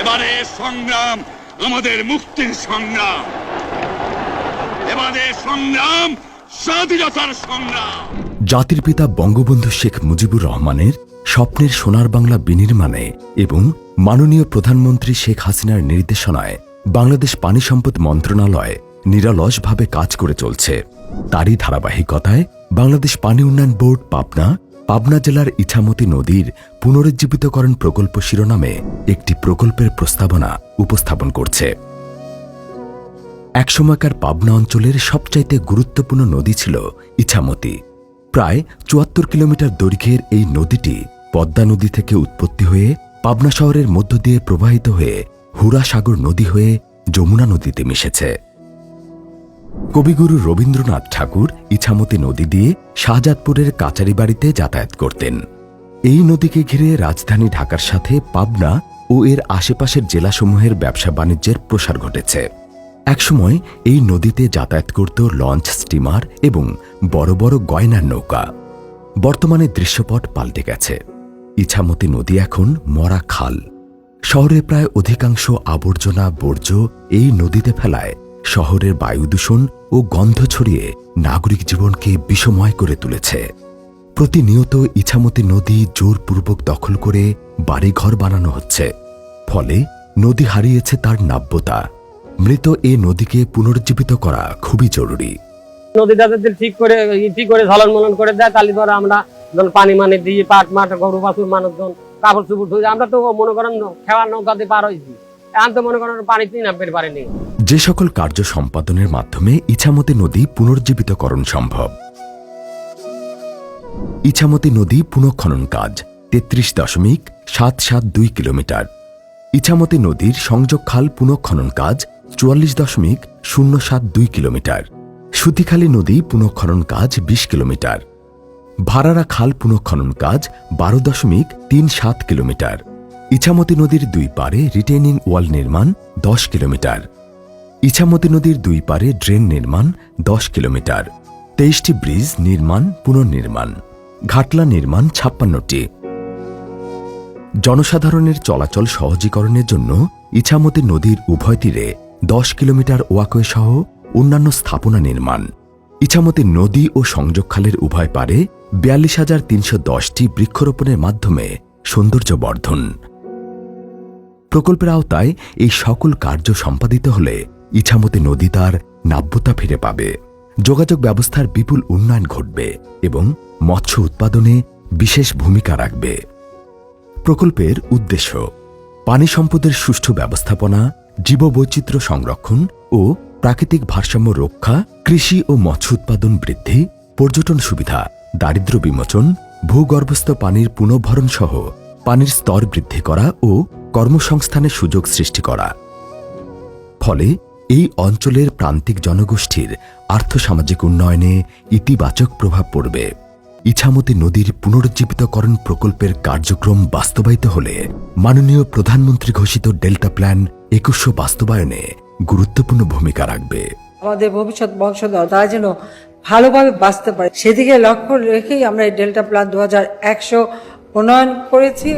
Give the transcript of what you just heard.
এবারে সংগ্রাম, আমাদের মুক্তির সংগ্রাম। এবারে সংগ্রাম, স্বাধীনতার সংগ্রাম। জাতির পিতা বঙ্গবন্ধু শেখ মুজিবুর রহমানের স্বপ্নের সোনার বাংলা বিনির্মাণে এবং মাননীয় প্রধানমন্ত্রী শেখ হাসিনার নির্দেশনায় বাংলাদেশ পানি সম্পদ মন্ত্রণালয় নিরলসভাবে কাজ করে চলছে। তারই ধারাবাহিকতায় বাংলাদেশ পানি উন্নয়ন বোর্ড, পাবনা পাবনা জেলার ইছামতি নদীর পুনরুজ্জীবিতকরণ প্রকল্প শিরোনামে একটি প্রকল্পের প্রস্তাবনা উপস্থাপন করছে। একসময়কার পাবনা অঞ্চলের সবচাইতে গুরুত্বপূর্ণ নদী ছিল ইছামতি। প্রায় চুয়াত্তর কিলোমিটার দৈর্ঘ্যের এই নদীটি পদ্মা নদী থেকে উৎপত্তি হয়ে পাবনা শহরের মধ্য দিয়ে প্রবাহিত হয়ে হুরাসাগর নদী হয়ে যমুনা নদীতে মিশেছে। কবিগুরু রবীন্দ্রনাথ ঠাকুর ইছামতি নদী দিয়ে শাহজাদপুরের কাচারি বাড়িতে যাতায়াত করতেন। এই নদীকে ঘিরে রাজধানী ঢাকার সাথে পাবনা ও এর আশেপাশের জেলাসমূহের ব্যবসা বাণিজ্যের প্রসার ঘটেছে। একসময় এই নদীতে যাতায়াত করত লঞ্চ, স্টিমার এবং বড় বড় গয়নার নৌকা। বর্তমানে দৃশ্যপট পাল্টে গেছে। ইছামতি নদী এখন মরা খাল। শহরে প্রায় অধিকাংশ আবর্জনা, বর্জ্য এই নদীতে ফেলায়। শহরের বায়ু দূষণ ও গন্ধ ছড়িয়ে নাগরিক জীবনকে বিষময় করে তুলেছে। প্রতিনিয়ত ইছামতি নদী জোরপূর্বক দখল করে বাড়িঘর বানানো হচ্ছে। ফলে নদী হারিয়েছে তার নাব্যতা। মৃত এ নদীকে পুনরুজ্জীবিত করা খুবই জরুরি। নদীটা মানে আমরা তো মনে করেন যে সকল কার্য সম্পাদনের মাধ্যমে ইছামতি নদী পুনর্জীবিতকরণ সম্ভব। ইছামতি নদী পুনঃখনন কাজ তেত্রিশ দশমিক সাত সাত দুই কিলোমিটার। ইছামতি নদীর সংযোগ খাল পুনঃখনন কাজ চুয়াল্লিশ দশমিক শূন্য সাত দুই কিলোমিটার। সুতিখালী নদী পুনঃখনন কাজ বিশ কিলোমিটার। ভাড়ারা খাল পুনঃখনন কাজ বারো দশমিক তিন সাত কিলোমিটার। ইছামতি নদীর দুই পারে রিটেইনিং ওয়াল নির্মাণ দশ কিলোমিটার। ইছামতি নদীর দুই পারে ড্রেন নির্মাণ দশ কিলোমিটার। তেইশটি ব্রিজ নির্মাণ, পুনর্নির্মাণ। ঘাটলা নির্মাণ ছাপ্পান্নটি। জনসাধারণের চলাচল সহজীকরণের জন্য ইছামতি নদীর উভয় তীরে দশ কিলোমিটার ওয়াকওয়ে সহ অন্যান্য স্থাপনা নির্মাণ। ইছামতি নদী ও সংযোগখালের উভয় পারে বিয়াল্লিশ হাজার তিনশো দশটি বৃক্ষরোপণের মাধ্যমে সৌন্দর্য বর্ধন প্রকল্পের আওতায় এই সকল কার্য সম্পাদিত হলে ইছামতি নদী তার নাব্যতা ফিরে পাবে। যোগাযোগ ব্যবস্থার বিপুল উন্নয়ন ঘটবে এবং মৎস্য উৎপাদনে বিশেষ ভূমিকা রাখবে। প্রকল্পের উদ্দেশ্য, পানি সম্পদের সুষ্ঠু ব্যবস্থাপনা, জীববৈচিত্র্য সংরক্ষণ ও প্রাকৃতিক ভারসাম্য রক্ষা, কৃষি ও মৎস্য উৎপাদন বৃদ্ধি, পর্যটন সুবিধা, দারিদ্র্য বিমোচন, ভূগর্ভস্থ পানির পুনর্ভরণ সহ পানির স্তর বৃদ্ধি করা ও কর্মসংস্থানের সুযোগ সৃষ্টি করা। ফলে এই অঞ্চলের প্রান্তিক জনগোষ্ঠীর আর্থসামাজিক উন্নয়নে ইতিবাচক প্রভাব পড়বে। ইছামতি নদীর পুনরুজ্জীবিতকরণ প্রকল্পের কার্যক্রম বাস্তবায়িত হলে মাননীয় প্রধানমন্ত্রী ঘোষিত ডেল্টা প্ল্যান একুশশো বাস্তবায়নে গুরুত্বপূর্ণ ভূমিকা রাখবে। আমাদের ভবিষ্যৎ বংশধর, তারা যেন ভালোভাবে বাঁচতে পারে। সেদিকে লক্ষ্য রেখেই আমরা এই ডেল্টা প্ল্যান দু হাজার একশো প্রণয়ন করেছি।